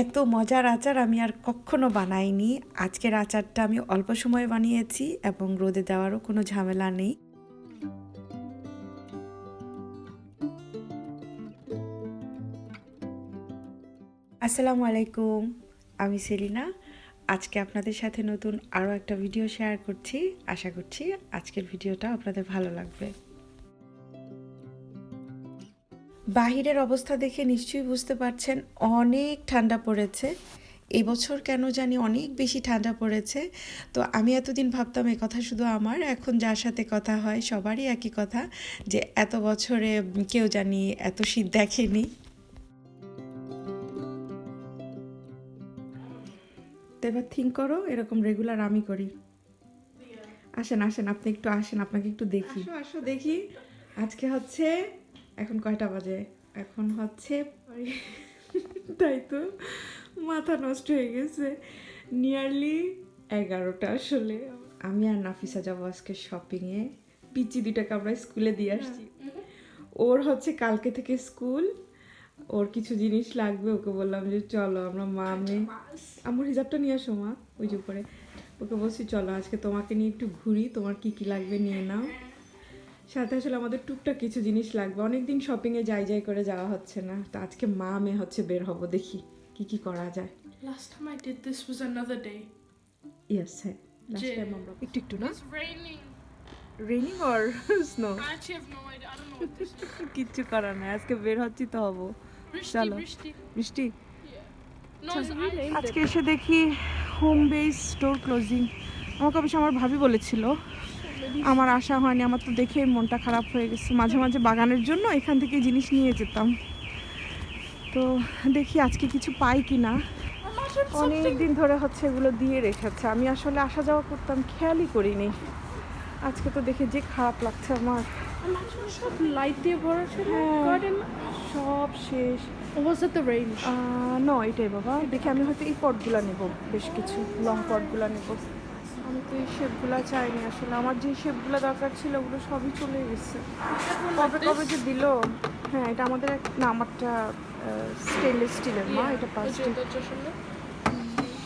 এত মজার আচার আমি আর কখনো বানাইনি। আজকের আচারটা আমি অল্প সময়ে বানিয়েছি এবং রোদে দেওয়ারও কোনো ঝামেলা নেই। আসসালামু আলাইকুম, আমি সেলিনা। আজকে আপনাদের সাথে নতুন আরও একটা ভিডিও শেয়ার করছি। আশা করছি আজকের ভিডিওটা আপনাদের ভালো লাগবে। বাহিরের অবস্থা দেখে নিশ্চয়ই বুঝতে পারছেন অনেক ঠান্ডা পড়েছে। এবছর কেন জানি অনেক বেশি ঠান্ডা পড়েছে। তো আমি এতদিন ভাবতাম এ কথা শুধু আমার এখন যার সাথে কথা হয় সবারই একই কথা যে এত বছরে কেউ জানি এত শীত দেখেনি। তো এবার থিঙ্ক করো এরকম রেগুলার আমি করি। আসেন আসেন আপনি একটু আসেন আপনাকে একটু দেখি। আসো আসো দেখি। আজকে হচ্ছে এখন কয়টা বাজে? এখন হচ্ছে তাই তো মাথা নষ্ট হয়ে গেছে। নিয়ারলি এগারোটা আসলে। আমি আর নাফিসা যাব আজকে শপিংয়ে পিচি দুটাকে আমরা স্কুলে দিয়ে আসছি। ওর হচ্ছে কালকে থেকে স্কুল। ওর কিছু জিনিস লাগবে ওকে বললাম যে চলো আমরা মা মেয়ে আমার হিজাবটা নিয়ে আসো মা ওই যে উপরে। ওকে বলছি চলো আজকে তোমাকে নিয়ে একটু ঘুরি তোমার কি কি লাগবে নিয়ে নাও। সাথে আসলে আমাদের টুকটাক কিছু জিনিস লাগবে অনেকদিন শপিংয়ে যাই যাই করে যাওয়া হচ্ছে না তো আজকে মা মেয়ে হচ্ছে বের হব দেখি কি কি করা যায় Last time I did this was another day. Yes হ্যাঁ লাস্ট টাইম আমরা একটু একটু না It's raining. Or snow I actually have no idea. I don't know what this is. কিচ্ছু করার নাই আজকে বের হচ্ছি তো হব. Rishti. বৃষ্টি আজকে এসে দেখি হোম বেস স্টোর ক্লোজিং আমাকে অবশ্য আমার ভাবি বলেছিল। আমার আশা হয়নি আমার তো দেখে মনটা খারাপ হয়ে গেছে। মাঝে মাঝে বাগানের জন্য এখান থেকে জিনিস নিয়ে যেতাম। তো দেখি আজকে কিছু পাই কি না অনেক দিন ধরে হচ্ছে এগুলো দিয়ে রেখেছে। আমি আসলে আসা যাওয়া করতাম খেয়ালই করিনি। আজকে তো দেখে যে খারাপ লাগছে আমার। সব দিয়ে ভরা ছিল হ্যাঁ। সব শেষ। It the range? ন এটাই বাবা। দেখি আমি হয়তো এই পটগুলো নেব বেশ কিছু লং পটগুলো নেব। তো এই শেপগুলো চাইনি আসলে। আমার যে শেপগুলো দরকার ছিল ওগুলো সবই চলে গেছে। কবে কবে যে দিল হ্যাঁ এটা আমাদের না আমারটা স্টেনলেস স্টিলের মা এটা প্লাস্টিক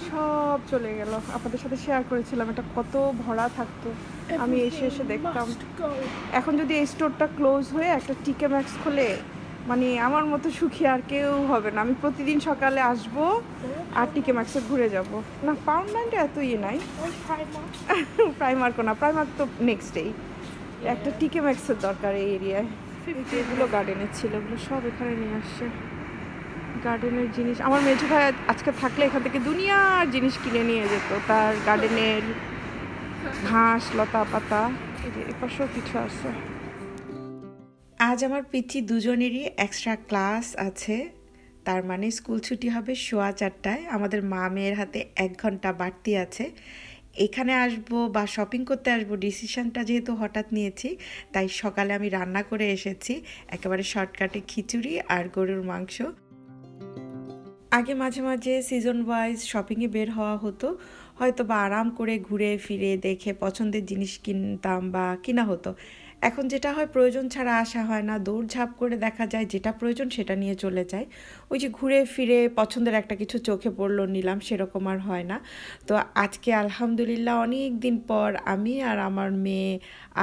সব চলে গেল। আপনাদের সাথে শেয়ার করেছিলাম এটা কত ভরা থাকতো। আমি এসে এসে দেখতাম। এখন যদি এই স্টোরটা ক্লোজ হয়ে একটা টিকে ম্যাক্স খোলে মানে আমার মতো সুখী আর কেউ হবে না। আমি প্রতিদিন সকালে আসব আর টিকে ম্যাক্সে ঘুরে যাব। না পাউন্ড এত ইয়ে নাই. প্রাইমার্কও না প্রাইমার্ক তো নেক্সট ডেই একটা টিকে ম্যাক্সের দরকার এই এরিয়ায়। এগুলো গার্ডেনের ছিল এগুলো সব এখানে নিয়ে আসছে। গার্ডেনের জিনিস আমার মেজো ভাই আজকে থাকলে এখান থেকে দুনিয়ার জিনিস কিনে নিয়ে যেত। তার গার্ডেনের ঘাস লতা পাতা এই এপাশেও কিছু আছে। আজ আমার পিচি দুজনেরই এক্সট্রা ক্লাস আছে। তার মানে স্কুল ছুটি হবে সোয়া চারটায়। আমাদের মা মেয়ের হাতে এক ঘণ্টা বাড়তি আছে। এখানে আসব বা শপিং করতে আসব ডিসিশনটা যেহেতু হঠাৎ নিয়েছি, তাই সকালে আমি রান্না করে এসেছি। একেবারে শর্টকাটে খিচুড়ি আর গরুর মাংস। আগে মাঝে মাঝে সিজন ওয়াইজ শপিংয়ে বের হওয়া হতো। হয়তো বা আরাম করে ঘুরে ফিরে দেখে পছন্দের জিনিস কিনতাম বা কিনা হতো। এখন যেটা হয়, প্রয়োজন ছাড়া আসা হয় না। দৌড়ঝাঁপ করে দেখা যায়, যেটা প্রয়োজন সেটা নিয়ে চলে যায়। ওই যে ঘুরে ফিরে পছন্দের একটা কিছু চোখে পড়ল, নিলাম, সেরকম আর হয় না। তো আজকে আলহামদুলিল্লাহ অনেক দিন পর আমি আর আমার মেয়ে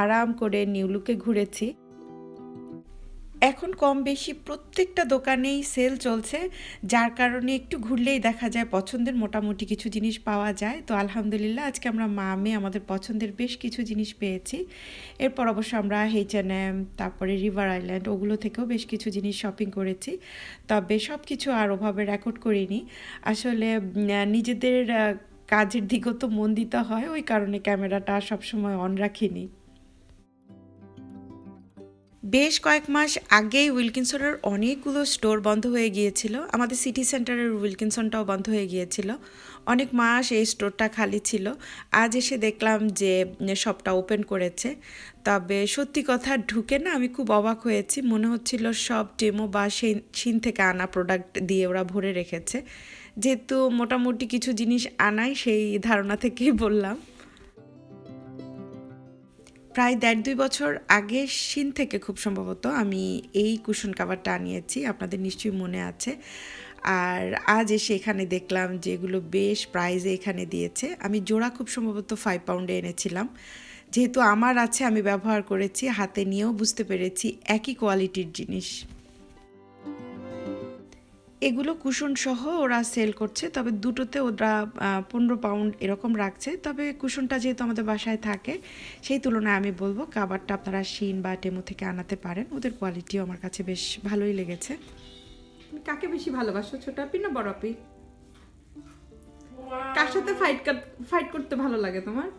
আরাম করে নিউলুকে ঘুরেছি। এখন কম বেশি প্রত্যেকটা দোকানেই সেল চলছে। যার কারণে একটু ঘুরলেই দেখা যায় পছন্দের মোটামুটি কিছু জিনিস পাওয়া যায়। তো আলহামদুলিল্লাহ, আজকে আমরা মা মেয়ে আমাদের পছন্দের বেশ কিছু জিনিস পেয়েছি। এরপর অবশ্য আমরা এইচ এন এম তারপরে রিভার আইল্যান্ড ওগুলো থেকেও বেশ কিছু জিনিস শপিং করেছি। তবে সব কিছু আর ওভাবে রেকর্ড করিনি। আসলে নিজেদের কাজের দিকেও তো মন দিতে হয়, ওই কারণে ক্যামেরাটা সবসময় অন রাখিনি। বেশ কয়েক মাস আগেই উইলকিনসনের অনেকগুলো স্টোর বন্ধ হয়ে গিয়েছিল। আমাদের সিটি সেন্টারের উইলকিনসনটাও বন্ধ হয়ে গিয়েছিল। অনেক মাস এই স্টোরটা খালি ছিল। আজ এসে দেখলাম যে শপটা ওপেন করেছে। তবে সত্যি কথা ঢুকে না আমি খুব অবাক হয়েছি। মনে হচ্ছিল সব ডেমো বা সেই চীন থেকে আনা প্রোডাক্ট দিয়ে ওরা ভরে রেখেছে। যেহেতু মোটামুটি কিছু জিনিস আনাই সেই ধারণা থেকেই বললাম। প্রায় দেড় দুই বছর আগে শিন থেকে খুব সম্ভবত আমি এই কুশন কাভারটা আনিয়েছি, আপনাদের নিশ্চয়ই মনে আছে। আর আজ এসে এখানে দেখলাম যেগুলো বেশ প্রাইজে এখানে দিয়েছে। আমি জোড়া খুব সম্ভবত ফাইভ পাউন্ডে এনেছিলাম। যেহেতু আমার আছে, আমি ব্যবহার করেছি, হাতে নিয়েও বুঝতে পেরেছি একই কোয়ালিটির জিনিস। এগুলো কুশন সহ ওরা সেল করছে তবে দুটোতে ওরা পনেরো পাউন্ড এরকম রাখছে। তবে কুশনটা যেহেতু আমাদের বাসায় থাকে সেই তুলনায় আমি বলব কাবারটা আপনারা শিন বা টেমো থেকে আনাতে পারেন। ওদের কোয়ালিটিও আমার কাছে বেশ ভালোই লেগেছে। কাকে বেশি ভালোবাসো ছোট আপি না বড় আপি? কার সাথে ফাইট ফাইট করতে ভালো লাগে তোমার?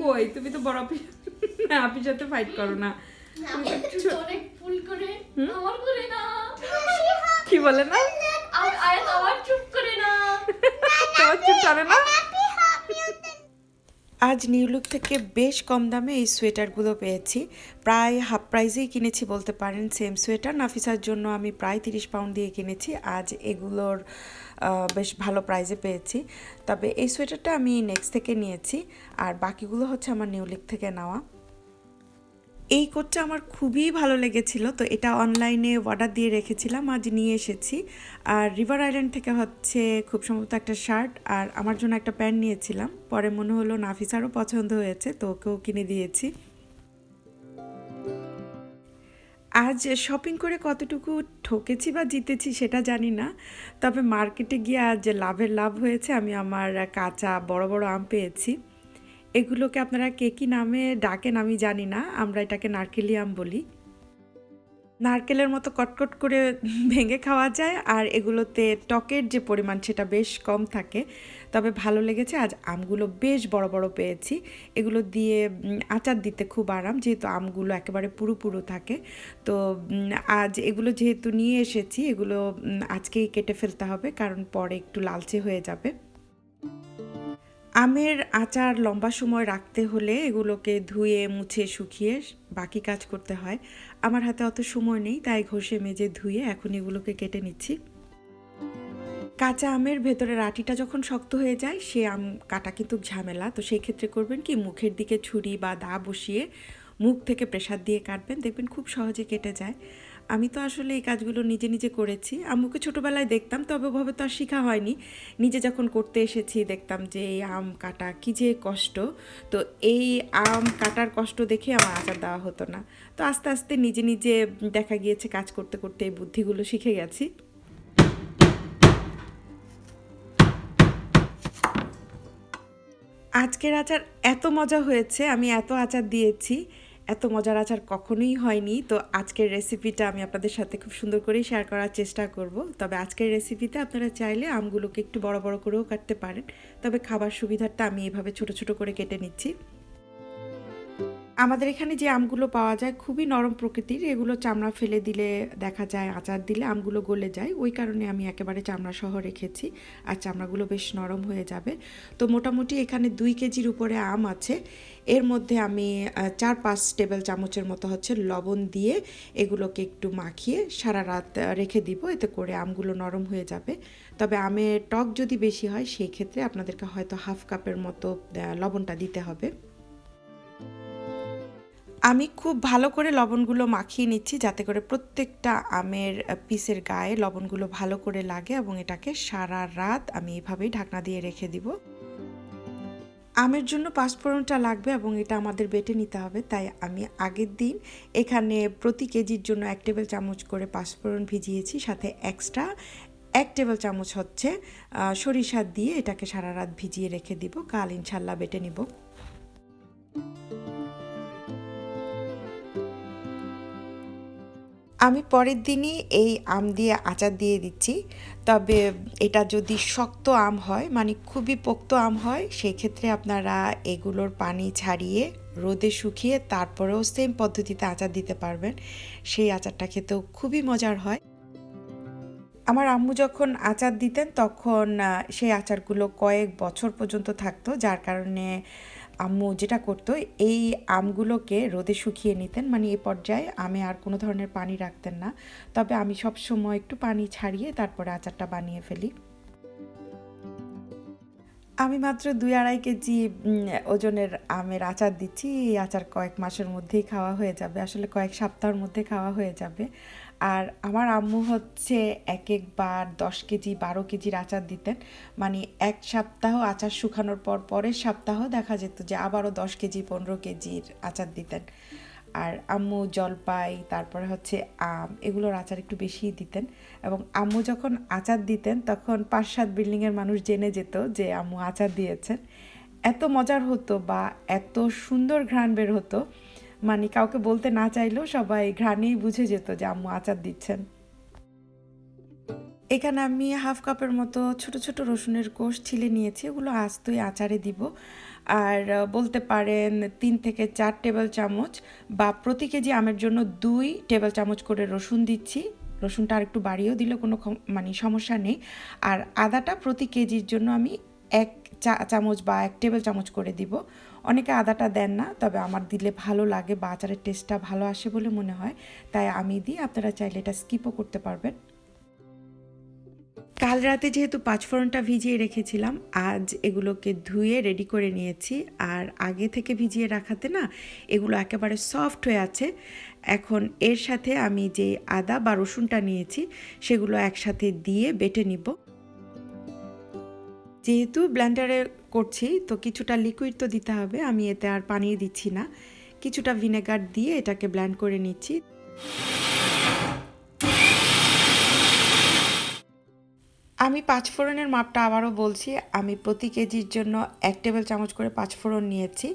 কই তুমি তো বড় আপি আপির সাথে ফাইট করো না। তুমি তো ফুল করে আমার করে না। কি বলে না? আর আয়াত আমার চুপ করে না। তোমার চুপ টানে না? আজ নিউলুক থেকে বেশ কম দামে এই সোয়েটারগুলো পেয়েছি। প্রায় হাফ প্রাইজেই কিনেছি বলতে পারেন সেম সোয়েটার। নাফিসার জন্য আমি প্রায় তিরিশ পাউন্ড দিয়ে কিনেছি। আজ এগুলোর বেশ ভালো প্রাইজে পেয়েছি। তবে এই সোয়েটারটা আমি নেক্সট থেকে নিয়েছি। আর বাকিগুলো হচ্ছে আমার নিউলিক থেকে নেওয়া। এই কোটটা আমার খুবই ভালো লেগেছিল, তো এটা অনলাইনে অর্ডার দিয়ে রেখেছিলাম, আজ নিয়ে এসেছি। আর রিভার আইল্যান্ড থেকে হচ্ছে খুব সম্ভবত একটা শার্ট, আর আমার জন্য একটা প্যান্ট নিয়েছিলাম। পরে মনে হলো নাফিসারও পছন্দ হয়েছে, তো ওকেও কিনে দিয়েছি। আজ শপিং করে কতটুকু ঠকেছি বা জিতেছি সেটা জানি না, তবে মার্কেটে গিয়ে আজ লাভের লাভ হয়েছে, আমি আমার কাঁচা বড় বড় আম পেয়েছি। এগুলোকে আপনারা কে কী নামে ডাকেন আমি জানি না, আমরা এটাকে নারকেলি আম বলি। নারকেলের মতো কটকট করে ভেঙে খাওয়া যায় আর এগুলোতে টকের যে পরিমাণ সেটা বেশ কম থাকে। তবে ভালো লেগেছে, আজ আমগুলো বেশ বড় বড় পেয়েছি। এগুলো দিয়ে আচার দিতে খুব আরাম, যেহেতু আমগুলো একেবারে পুরো থাকে। তো আজ এগুলো যেহেতু নিয়ে এসেছি, এগুলো আজকেই কেটে ফেলতে হবে, কারণ পরে একটু লালচে হয়ে যাবে। আমের আচার লম্বা সময় রাখতে হলে এগুলোকে ধুয়ে, মুছে, শুকিয়ে বাকি কাজ করতে হয়। আমার হাতে অত সময় নেই, তাই ঘষে, মেজে, ধুয়ে এখন এগুলোকে কেটে নিচ্ছি। কাঁচা আমের ভেতরের আটিটা যখন শক্ত হয়ে যায়, সে আম কাটা কিন্তু ঝামেলা। তো সেই ক্ষেত্রে করবেন কি, মুখের দিকে ছুরি বা দা বসিয়ে মুখ থেকে প্রেসার দিয়ে কাটবেন। দেখবেন খুব সহজে কেটে যায়। আমি তো আসলে এই কাজগুলো নিজে নিজে করেছি। আম্মুকে ছোটোবেলায় দেখতাম, তবে ওভাবে তো আর শেখা হয়নি। নিজে যখন করতে এসেছি, দেখতাম যে এই আম কাটা কী যে কষ্ট। তো এই আম কাটার কষ্ট দেখে আমার আচার দেওয়া হতো না। তো আস্তে আস্তে নিজে নিজে দেখা গিয়েছে, কাজ করতে করতে এই বুদ্ধিগুলো শিখে গেছি। আজকের আচার এত মজা হয়েছে, আমি এত আচার দিয়েছি। এত মজার আচার কখনোই হয়নি। তো আজকের রেসিপিটা আমি আপনাদের সাথে খুব সুন্দর করেই শেয়ার করার চেষ্টা করব। তবে আজকের রেসিপিতে আপনারা চাইলে আমগুলোকে একটু বড় বড় করেও কাটতে পারেন। তবে খাবার সুবিধাটা আমি এভাবে ছোট ছোট করে কেটে নিচ্ছি। আমাদের এখানে যে আমগুলো পাওয়া যায় খুবই নরম প্রকৃতির, এগুলো চামড়া ফেলে দিলে দেখা যায় আচার দিলে আমগুলো গলে যায়। ওই কারণে আমি একেবারে চামড়া সহ রেখেছি আর চামড়াগুলো বেশ নরম হয়ে যাবে। তো মোটামুটি এখানে দুই কেজির উপরে আম আছে। এর মধ্যে আমি চার পাঁচ টেবিল চামচের মতো হচ্ছে লবণ দিয়ে এগুলোকে একটু মাখিয়ে সারা রাত রেখে দিব। এতে করে আমগুলো নরম হয়ে যাবে। তবে আমের টক যদি বেশি হয়, সেই ক্ষেত্রে আপনাদেরকে হয়তো হাফ কাপের মতো লবণটা দিতে হবে। আমি খুব ভালো করে লবণগুলো মাখিয়ে নিচ্ছি যাতে করে প্রত্যেকটা আমের পিসের গায়ে লবণগুলো ভালো করে লাগে এবং এটাকে সারা রাত আমি এভাবেই ঢাকনা দিয়ে রেখে দিব। আমের জন্য পাঁচফোড়নটা লাগবে এবং এটা আমাদের বেটে নিতে হবে, তাই আমি আগের দিন এখানে প্রতি কেজির জন্য এক টেবিল চামচ করে পাঁচফোড়ন ভিজিয়েছি, সাথে এক্সট্রা এক টেবিল চামচ হচ্ছে সরিষা দিয়ে এটাকে সারা রাত ভিজিয়ে রেখে দিব, কাল ইনশাল্লাহ বেটে নিব। আমি পরের দিনই এই আম দিয়ে আচার দিয়ে দিচ্ছি। তবে এটা যদি শক্ত আম হয় মানে খুবই পোক্ত আম হয় সেই ক্ষেত্রে আপনারা এগুলোর পানি ছাড়িয়ে, রোদে শুকিয়ে তারপরেও সেম পদ্ধতিতে আচার দিতে পারবেন। সেই আচারটা খেতেও খুবই মজার হয়। আমার আম্মু যখন আচার দিতেন, তখন সেই আচারগুলো কয়েক বছর পর্যন্ত থাকতো, যার কারণে আম্মু যেটা করতো, এই আমগুলোকে রোদে শুকিয়ে নিতেন। মানে এই পর্যায়ে আমে আর কোনো ধরনের পানি রাখতেন না। তবে আমি সব সময় একটু পানি ছাড়িয়ে তারপরে আচারটা বানিয়ে ফেলি। আমি মাত্র দুই আড়াই কেজি ওজনের আমের আচার দিচ্ছি। এই আচার কয়েক মাসের মধ্যেই খাওয়া হয়ে যাবে। আসলে কয়েক সপ্তাহের মধ্যে খাওয়া হয়ে যাবে। আর আমার আম্মু হচ্ছে এক একবার দশ কেজি, বারো কেজির আচার দিতেন। মানে এক সপ্তাহ আচার শুকানোর পর পরের সপ্তাহ দেখা যেত যে আবারও দশ কেজি, পনেরো কেজির আচার দিতেন। আর আম্মু জলপাই, তারপরে হচ্ছে আম, এগুলোর আচার একটু বেশিই দিতেন। এবং আম্মু যখন আচার দিতেন, তখন পাঁচ সাত বিল্ডিংয়ের মানুষ জেনে যেত যে আম্মু আচার দিয়েছেন। এত মজার হতো বা এত সুন্দর ঘ্রাণ বের হতো মানে কাউকে বলতে না চাইলেও সবাই ঘ্রাণেই বুঝে যেত যে আম্মু আচার দিচ্ছেন। এখানে আমি হাফ কাপের মতো ছোট ছোট রসুনের কোষ ছিলে নিয়েছি, ওগুলো আস্তই আচারে দিব। আর বলতে পারেন তিন থেকে চার টেবিল চামচ বা প্রতি কেজি আমের জন্য দুই টেবিল চামচ করে রসুন দিচ্ছি। রসুনটা আর একটু বাড়িয়েও দিলে কোনো মানে সমস্যা নেই। আর আদাটা প্রতি কেজির জন্য আমি এক চা, চামচ বা এক টেবিল চামচ করে দিব। অনেকে আদাটা দেন না, তবে আমার দিলে ভালো লাগে বা আচারের টেস্টটা ভালো আসে বলে মনে হয়। তাই আমি দিই, আপনারা চাইলে এটা স্কিপও করতে পারবেন। কাল রাতে যেহেতু পাঁচফোড়নটা ভিজিয়ে রেখেছিলাম, আজ এগুলোকে ধুয়ে রেডি করে নিয়েছি। আর আগে থেকে ভিজিয়ে রাখাতে না, এগুলো একেবারে সফট হয়ে আছে। এখন এর সাথে আমি যে আদা বা রসুনটা নিয়েছি, সেগুলো একসাথে দিয়ে বেটে নিব। যেহেতু ব্লেন্ডারে করছি তো কিছুটা লিকুইড তো দিতে হবে আমি এতে আর পানি দিচ্ছি না। কিছুটা ভিনেগার দিয়ে এটাকে ব্লেন্ড করে নিচ্ছি। আমি পাঁচফোড়নের মাপটা আবারও বলছি আমি প্রতি কেজির জন্য এক টেবিল চামচ করে পাঁচফোড়ন নিয়েছি।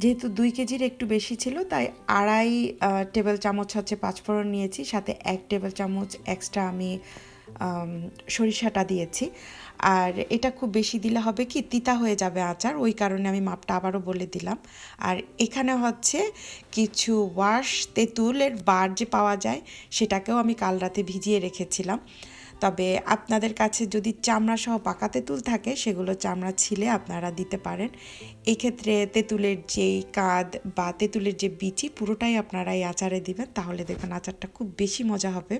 যেহেতু দুই কেজির একটু বেশি ছিল তাই আড়াই টেবিল চামচ হচ্ছে পাঁচফোড়ন নিয়েছি সাথে এক টেবিল চামচ এক্সট্রা আম, সরিষাটা দিয়েছি। আর এটা খুব বেশি দিলে হবে কি, তিতা হয়ে যাবে আচার, ওই কারণে আমি মাপটা আবারও বলে দিলাম। আর এখানে হচ্ছে কিছু ওয়াশ তেঁতুলের বার যে পাওয়া যায়, সেটাকেও আমি কাল রাতে ভিজিয়ে রেখেছিলাম। তবে আপনাদের কাছে যদি চামড়া সহ পাকা তেঁতুল থাকে, সেগুলো চামড়া ছিলে আপনারা দিতে পারেন। এক্ষেত্রে তেঁতুলের যেই কাঁধ বা তেঁতুলের যে বিচি, পুরোটাই আপনারা এই আচারে দিবেন, তাহলে দেখবেন আচারটা খুব বেশি মজা হবে।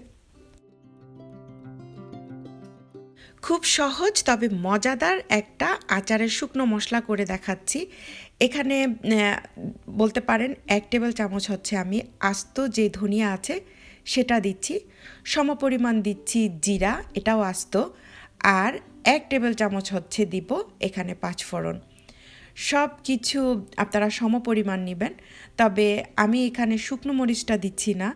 খুব সহজ, তবে মজাদার একটা আচারের শুকনো মশলা করে দেখাচ্ছি। এখানে বলতে পারেন এক টেবিল চামচ হচ্ছে আমি আস্ত যে ধনিয়া আছে সেটা দিচ্ছি। সমপরিমাণ দিচ্ছি জিরা, এটাও আস্ত। আর এক টেবিল চামচ হচ্ছে দিব এখানে পাঁচ ফোড়ন সব কিছু আপনারা সমপরিমাণ নেবেন, তবে আমি এখানে শুকনো মরিচটা দিচ্ছি না।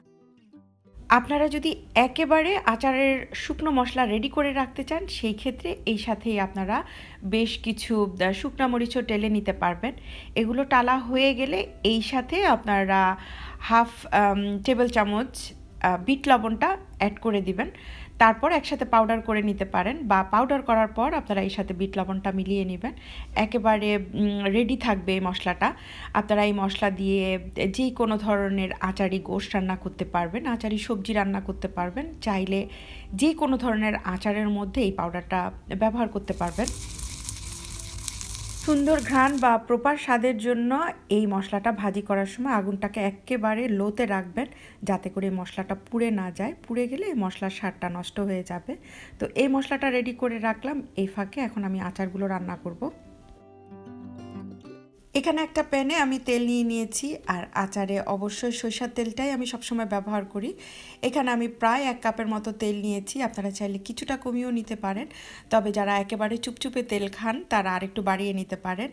আপনারা যদি একেবারে আচারের শুকনো মশলা রেডি করে রাখতে চান, সেই ক্ষেত্রে এই সাথেই আপনারা বেশ কিছু শুকনো মরিচও টেলে নিতে পারবেন। এগুলো টালা হয়ে গেলে এই সাথে আপনারা হাফ টেবিল চামচ বিট লবণটা অ্যাড করে দিবেন। তারপর একসাথে পাউডার করে নিতে পারেন বা পাউডার করার পর আপনারা এই সাথে বিট লবণটা মিলিয়ে নেবেন। একেবারে রেডি থাকবে এই মশলাটা। আপনারা এই মশলা দিয়ে যে কোনো ধরনের আচারি গোশ রান্না করতে পারবেন, আচারি সবজি রান্না করতে পারবেন। চাইলে যে কোনো ধরনের আচারের মধ্যে এই পাউডারটা ব্যবহার করতে পারবেন। সুন্দর ঘ্রাণ বা প্রপার স্বাদের জন্য এই মশলাটা ভাজি করার সময় আগুনটাকে একেবারে লোতে রাখবেন যাতে করে মশলাটা পুড়ে না যায়। পুড়ে গেলে এই মশলার স্বাদটা নষ্ট হয়ে যাবে। তো এই মশলাটা রেডি করে রাখলাম। এই ফাঁকে এখন আমি আচারগুলো রান্না করব। এখানে একটা প্যানে আমি তেল নিয়ে নিয়েছি আর আচারে অবশ্যই সরিষার তেলটাই আমি সবসময় ব্যবহার করি। এখানে আমি প্রায় এক কাপের মতো তেল নিয়েছি, আপনারা চাইলে কিছুটা কমিয়েও নিতে পারেন। তবে যারা একেবারে চুপচুপে তেল খান, তারা আরেকটু বাড়িয়ে নিতে পারেন।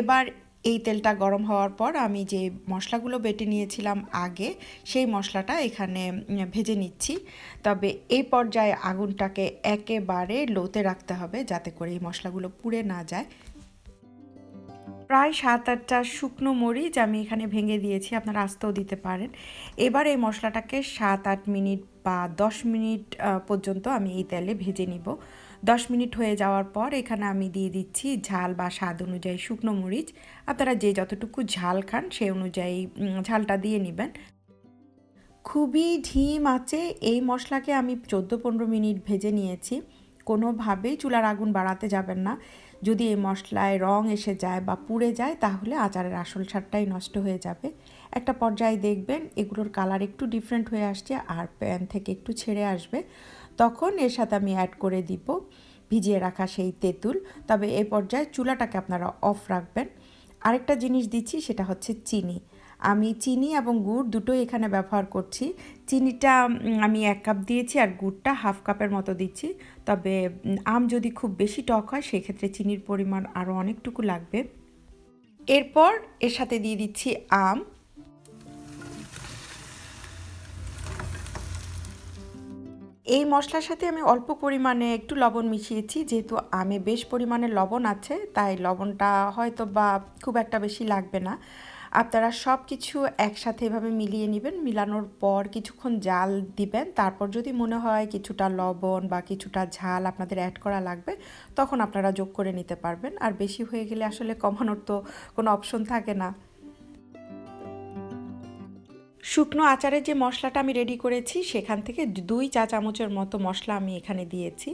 এবার এই তেলটা গরম হওয়ার পর আমি যে মশলাগুলো বেটে নিয়েছিলাম আগে, সেই মশলাটা এখানে ভেজে নিচ্ছি। তবে এই পর্যায়ে আগুনটাকে একেবারে লোতে রাখতে হবে যাতে করে এই মশলাগুলো পুড়ে না যায়। প্রায় সাত আটটা শুকনো মরিচ আমি এখানে ভেঙে দিয়েছি, আপনারা আস্তেও দিতে পারেন। এবার এই মশলাটাকে সাত আট মিনিট বা দশ মিনিট পর্যন্ত আমি এই তেলে ভেজে নিব। দশ মিনিট হয়ে যাওয়ার পর এখানে আমি দিয়ে দিচ্ছি ঝাল বা স্বাদ অনুযায়ী শুকনো মরিচ। আপনারা যে যতটুকু ঝাল খান সেই অনুযায়ী ঝালটা দিয়ে নেবেন। খুবই ঢিম আছে, এই মশলাকে আমি চোদ্দ পনেরো মিনিট ভেজে নিয়েছি। কোনোভাবেই চুলার আগুন বাড়াতে যাবেন না। যদি এই মশলায় রং এসে যায় বা পুড়ে যায়, তাহলে আচারের আসল স্বাদটাই নষ্ট হয়ে যাবে। একটা পর্যায়ে দেখবেন এগুলোর কালার একটু ডিফারেন্ট হয়ে আসছে আর প্যান থেকে একটু ছেড়ে আসবে। তখন এর সাথে আমি অ্যাড করে দিব ভিজিয়ে রাখা সেই তেঁতুল। তবে এই পর্যায়ে চুলাটাকে আপনারা অফ রাখবেন। আরেকটা জিনিস দিচ্ছি, সেটা হচ্ছে চিনি। আমি চিনি এবং গুড় দুটোই এখানে ব্যবহার করছি। চিনিটা আমি এক কাপ দিয়েছি আর গুড়টা হাফ কাপের মতো দিচ্ছি। তবে আম যদি খুব বেশি টক হয়, সেক্ষেত্রে চিনির পরিমাণ আরও অনেকটুকু লাগবে। এরপর এর সাথে দিয়ে দিচ্ছি আম। এই মশলার সাথে আমি অল্প পরিমাণে একটু লবণ মিশিয়েছি, যেহেতু আমে বেশ পরিমাণে লবণ আছে, তাই লবণটা হয়তো বা খুব একটা বেশি লাগবে না। আপনারা সব কিছু একসাথে এভাবে মিলিয়ে নেবেন। মিলানোর পর কিছুক্ষণ জাল দিবেন। তারপর যদি মনে হয় কিছুটা লবণ বা কিছুটা ঝাল আপনাদের অ্যাড করা লাগবে, তখন আপনারা যোগ করে নিতে পারবেন। আর বেশি হয়ে গেলে আসলে কমানোর তো কোনো অপশন থাকে না। শুকনো আচারের যে মশলাটা আমি রেডি করেছি, সেখান থেকে দুই চা চামচের মতো মশলা আমি এখানে দিয়েছি।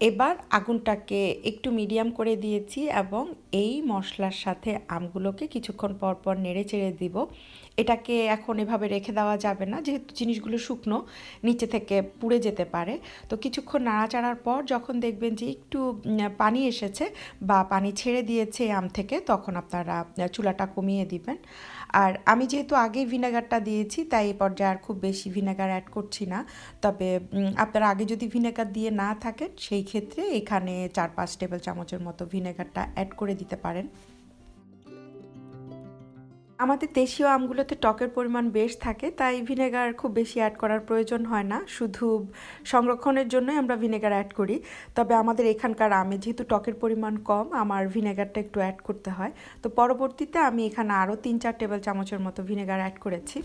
এবার আগুনটাকে একটু মিডিয়াম করে দিয়েছি এবং এই মশলার সাথে আমগুলোকে কিছুক্ষণ পর পর নেড়ে চেড়ে দিব এটাকে এখন এভাবে রেখে দেওয়া যাবে না, যেহেতু জিনিসগুলো শুকনো, নিচে থেকে পুড়ে যেতে পারে। তো কিছুক্ষণ নাড়াচাড়ার পর যখন দেখবেন যে একটু পানি এসেছে বা পানি ছেড়ে দিয়েছে আম থেকে, তখন আপনারা চুলাটা কমিয়ে দিবেন। আর আমি যেহেতু আগে ভিনেগারটা দিয়েছি, তাই এই পর্যায়ে আর খুব বেশি ভিনেগার অ্যাড করছি না। তবে আপনারা আগে যদি ভিনেগার দিয়ে না থাকেন, সেই ক্ষেত্রে এখানে চার পাঁচ টেবিল চামচের মতো ভিনেগারটা অ্যাড করে দিতে পারেন। আমাদের দেশীয় আমগুলোতে টকের পরিমাণ বেশ থাকে, তাই ভিনেগার খুব বেশি অ্যাড করার প্রয়োজন হয় না। শুধু সংরক্ষণের জন্যই আমরা ভিনেগার অ্যাড করি। তবে আমাদের এখানকার আমে যেহেতু টকের পরিমাণ কম, আমার ভিনেগারটা একটু অ্যাড করতে হয়। তো পরবর্তীতে আমি এখানে আরও তিন চার টেবিল চামচের মতো ভিনেগার অ্যাড করেছি।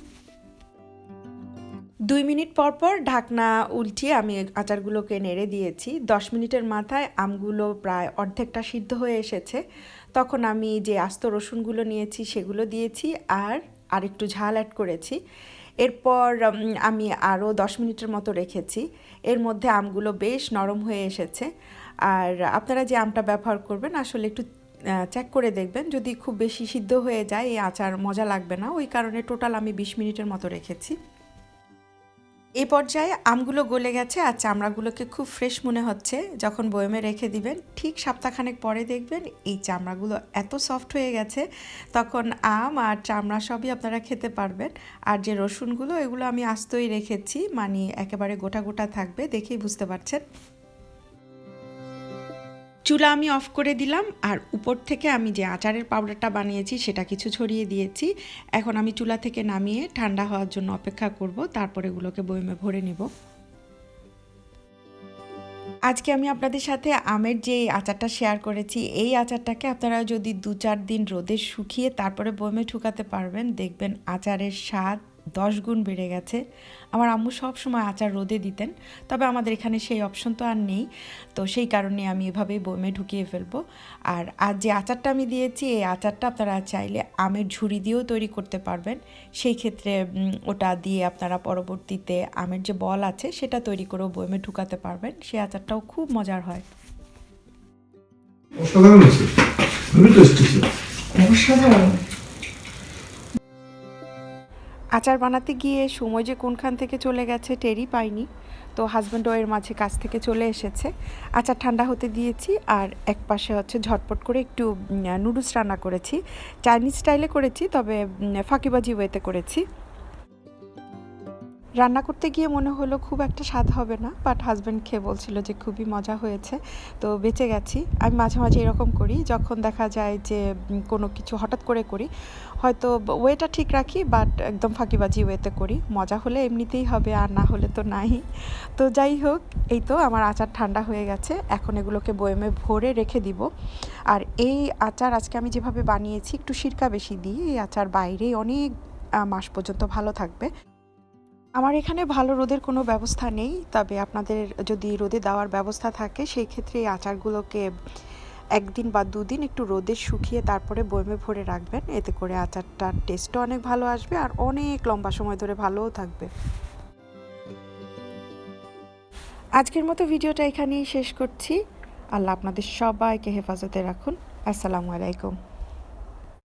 দুই মিনিট পর পর ঢাকনা উল্টিয়ে আমি আচারগুলোকে নেড়ে দিয়েছি। দশ মিনিটের মাথায় আমগুলো প্রায় অর্ধেকটা সিদ্ধ হয়ে এসেছে। তখন আমি যে আস্ত রসুনগুলো নিয়েছি সেগুলো দিয়েছি আর আরেকটু ঝাল অ্যাড করেছি। এরপর আমি আরও দশ মিনিটের মতো রেখেছি। এর মধ্যে আমগুলো বেশ নরম হয়ে এসেছে। আর আপনারা যে আমটা ব্যবহার করবেন, আসলে একটু চেক করে দেখবেন। যদি খুব বেশি সিদ্ধ হয়ে যায়, এই আচার মজা লাগবে না। ওই কারণে টোটাল আমি বিশ মিনিটের মতো রেখেছি। এই পর্যায়ে আমগুলো গলে গেছে আর চামড়াগুলোকে খুব ফ্রেশ মনে হচ্ছে। যখন বয়মে রেখে দিবেন, ঠিক সপ্তাহখানেক পরে দেখবেন এই চামড়াগুলো এত সফট হয়ে গেছে, তখন আম আর চামড়া সবই আপনারা খেতে পারবেন। আর যে রসুনগুলো, এগুলো আমি আস্তই রেখেছি মানে একেবারে গোটা গোটা থাকবে দেখেই বুঝতে পারছেন। চুলা আমি অফ করে দিলাম, আর উপর থেকে আমি যে আচারের পাউডারটা বানিয়েছি সেটা কিছু ছড়িয়ে দিয়েছি। এখন আমি চুলা থেকে নামিয়ে ঠান্ডা হওয়ার জন্য অপেক্ষা করব, তারপরে এগুলোকে বয়মে ভরে নিব। আজকে আমি আপনাদের সাথে আমের যে আচারটা শেয়ার করেছি, এই আচারটাকে আপনারা যদি দু চার দিন রোদে শুকিয়ে তারপরে বয়মে ঠুকাতে পারবেন, দেখবেন আচারের স্বাদ দশ গুণ বেড়ে গেছে। আমার আম্মু সব সময় আচার রোদে দিতেন তবে আমাদের এখানে সেই অপশন তো আর নেই। তো সেই কারণে আমি এভাবেই বয়মে ঢুকিয়ে ফেলব। আর আজ যে আচারটা আমি দিয়েছি এই আচারটা আপনারা চাইলে আমের ঝুড়ি দিয়েও তৈরি করতে পারবেন। সেই ক্ষেত্রে ওটা দিয়ে আপনারা পরবর্তীতে আমের যে বল আছে সেটা তৈরি করেও বয়মে ঢুকাতে পারবেন। সেই আচারটাও খুব মজার হয়। অসাধারণ আচার বানাতে গিয়ে সময় যে কোনখান থেকে চলে গেছে টেরই পাইনি। তো হাজব্যান্ড ওয়ের মাঝে কাছ থেকে চলে এসেছে। আচার ঠান্ডা হতে দিয়েছি আর এক পাশে হচ্ছে ঝটপট করে একটু নুডলস রান্না করেছি। চাইনিজ স্টাইলে করেছি, তবে ফাঁকিবাজি ওয়েতে করেছি। রান্না করতে গিয়ে মনে হলো খুব একটা স্বাদ হবে না বাট হাজব্যান্ড খেয়ে বলছিল যে খুবই মজা হয়েছে, তো বেঁচে গেছি। আমি মাঝে মাঝে এরকম করি, যখন দেখা যায় যে কোনো কিছু হঠাৎ করে করি, হয়তো ওয়েটা ঠিক রাখি বাট একদম ফাঁকিবাজি ওয়েতে করি। মজা হলে এমনিতেই হবে, আর না হলে তো নাই। তো যাই হোক, এই তো আমার আচার ঠান্ডা হয়ে গেছে, এখন এগুলোকে বয়েমে ভরে রেখে দিব। আর এই আচার আজকে আমি যেভাবে বানিয়েছি, একটু সিরকা বেশি দিই, এই আচার বাইরে অনেক মাস পর্যন্ত ভালো থাকবে। আমার এখানে ভালো রোদের কোনো ব্যবস্থা নেই, তবে আপনাদের যদি রোদে দেওয়ার ব্যবস্থা থাকে, সেই ক্ষেত্রে এই আচারগুলোকে একদিন বা দুদিন একটু রোদে শুকিয়ে তারপরে বয়মে ভরে রাখবেন। এতে করে আচারটার টেস্টও অনেক ভালো আসবে আর অনেক লম্বা সময় ধরে ভালোও থাকবে। আজকের মতো ভিডিওটা এখানেই শেষ করছি। আল্লাহ আপনাদের সবাইকে হেফাজতে রাখুন। আসসালামু আলাইকুম।